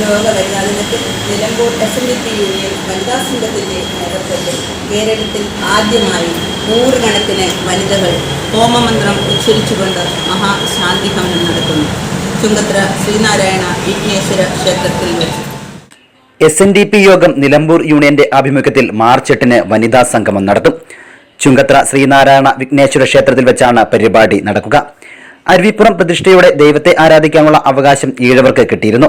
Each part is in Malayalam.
ലോക വനിതാ Nilambur S D P union വനിതാ സംഘത്തിന്റെ നേതൃത്വത്തിൽ കേരളത്തിൽ ആദ്യമായി നൂറുകണക്കിന് വനിതകൾ ഹോമമന്ത്രം ഉച്ചരിച്ചുകൊണ്ട് മഹാശാന്തി ഹവനം നടത്തുന്നു. ചുങ്കത്ര ശ്രീനാരായണ വിഘ്നേശ്വര ക്ഷേത്രത്തിൽ വെച്ച്. എസ് എൻ ഡി പി യോഗം നിലമ്പൂർ യൂണിയന്റെ ആഭിമുഖ്യത്തിൽ മാർച്ച് എട്ടിന് വനിതാ സംഗമം നടത്തും. ചുങ്കത്ര ശ്രീനാരായണ വിഘ്നേശ്വര ക്ഷേത്രത്തിൽ വെച്ചാണ് പരിപാടി നടക്കുക. അരുവിപ്പുറം പ്രതിഷ്ഠയോടെ ദൈവത്തെ ആരാധിക്കാനുള്ള അവകാശം ഈഴവർക്ക് കിട്ടിയിരുന്നു.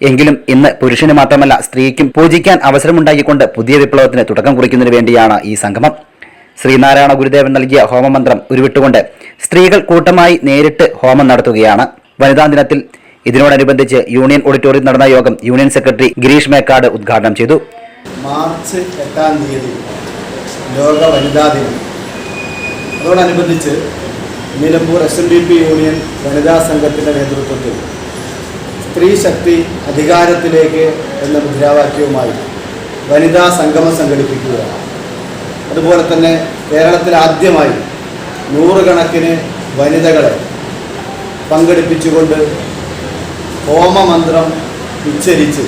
എങ്കിലും ഇന്ന് പുരുഷന് മാത്രമല്ല സ്ത്രീക്കും പൂജിക്കാൻ അവസരമുണ്ടാക്കിക്കൊണ്ട് പുതിയ വിപ്ലവത്തിന് തുടക്കം കുറിക്കുന്നതിന് വേണ്ടിയാണ് ഈ സംഗമം. ശ്രീനാരായണ ഗുരുദേവൻ നൽകിയ ഹോമമന്ത്രം ഉരുവിട്ടുകൊണ്ട് സ്ത്രീകൾ കൂട്ടമായി നേരിട്ട് ഹോമം നടത്തുകയാണ്. വനിതാ ദിനത്തിൽ ഇതിനോടനുബന്ധിച്ച് യൂണിയൻ ഓഡിറ്റോറിയം നടന്ന യോഗം യൂണിയൻ സെക്രട്ടറി ഗിരീഷ് മേക്കാട് ഉദ്ഘാടനം ചെയ്തു. മാർച്ച് എട്ടാം തീയതി ലോക വനിതാ ദിനം. അതോടനുബന്ധിച്ച് Nilambur S N D P union വനിതാ സംഘത്തിന്റെ നേതൃത്വത്തിൽ സ്ത്രീ ശക്തി അധികാരത്തിലേക്ക് എന്ന മുദ്രാവാക്യവുമായി വനിതാ സംഗമം സംഘടിപ്പിക്കുക. അതുപോലെ തന്നെ കേരളത്തിൽ ആദ്യമായി നൂറുകണക്കിന് വനിതകളെ പങ്കെടുപ്പിച്ചുകൊണ്ട് ഹോമമന്ത്രം ഉച്ചരിച്ച്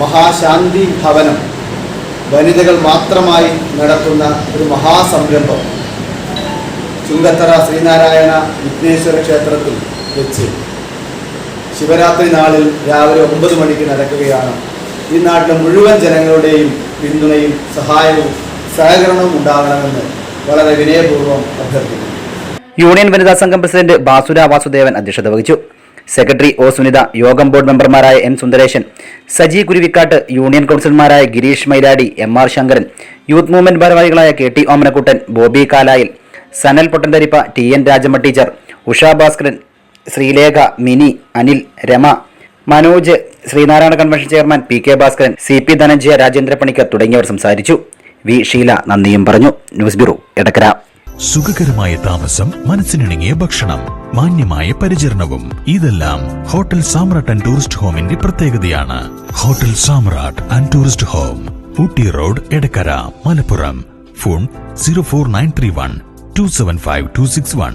മഹാശാന്തി ഭവനം വനിതകൾ മാത്രമായി നടത്തുന്ന ഒരു മഹാസംരംഭം ചുങ്കത്തറ ശ്രീനാരായണ വിഘ്നേശ്വര ക്ഷേത്രത്തിൽ വെച്ച്. ശിവരാത്രി നാളിൽ രാവിലെ ഒമ്പത് മണിക്ക് നടക്കുകയാണ്. ഈ നാട്ടിലെ മുഴുവൻ ജനങ്ങളുടെയും പിന്തുണയും സഹായവും സഹകരണവും ഉണ്ടാകണമെന്ന് വളരെ വിനയപൂർവം അഭ്യർത്ഥിക്കുന്നു. യൂണിയൻ വനിതാ സംഘം പ്രസിഡന്റ് ബാസുര വാസുദേവൻ അധ്യക്ഷത വഹിച്ചു. സെക്രട്ടറി ഒ സുനിത യോഗം ബോർഡ് മെമ്പർമാരായ എൻ സുന്ദരേശൻ സജി കുരുവിക്കാട്ട് യൂണിയൻ കൗൺസിലർമാരായ Gireesh Mailadi M R Sankaran youth movement ഭാരവാഹികളായ K T Omanakuttan Bobby Kalayil Sanal Pottantharippa T N Rajamma teacher Usha Bhaskaran Sreelekha Mini Anil Rama Manoj Sreenarayana convention chairman P K Bhaskaran C P Dhananjaya Rajendra Panicker തുടങ്ങിയവർ സംസാരിച്ചു. വി ഷീല നന്ദിയും പറഞ്ഞു. News bureau Edakkara. സുഖകരമായ താമസം മനസ്സിനിണങ്ങിയ ഭക്ഷണം മാന്യമായ പരിചരണവും ഇതെല്ലാം ഹോട്ടൽ സാമ്രാട്ട് ആൻഡ് ടൂറിസ്റ്റ് ഹോമിന്റെ പ്രത്യേകതയാണ്. Hotel Samrat and tourist home Ooty road Edakkara Malappuram. Phone zero four nine three one two seven five two six one.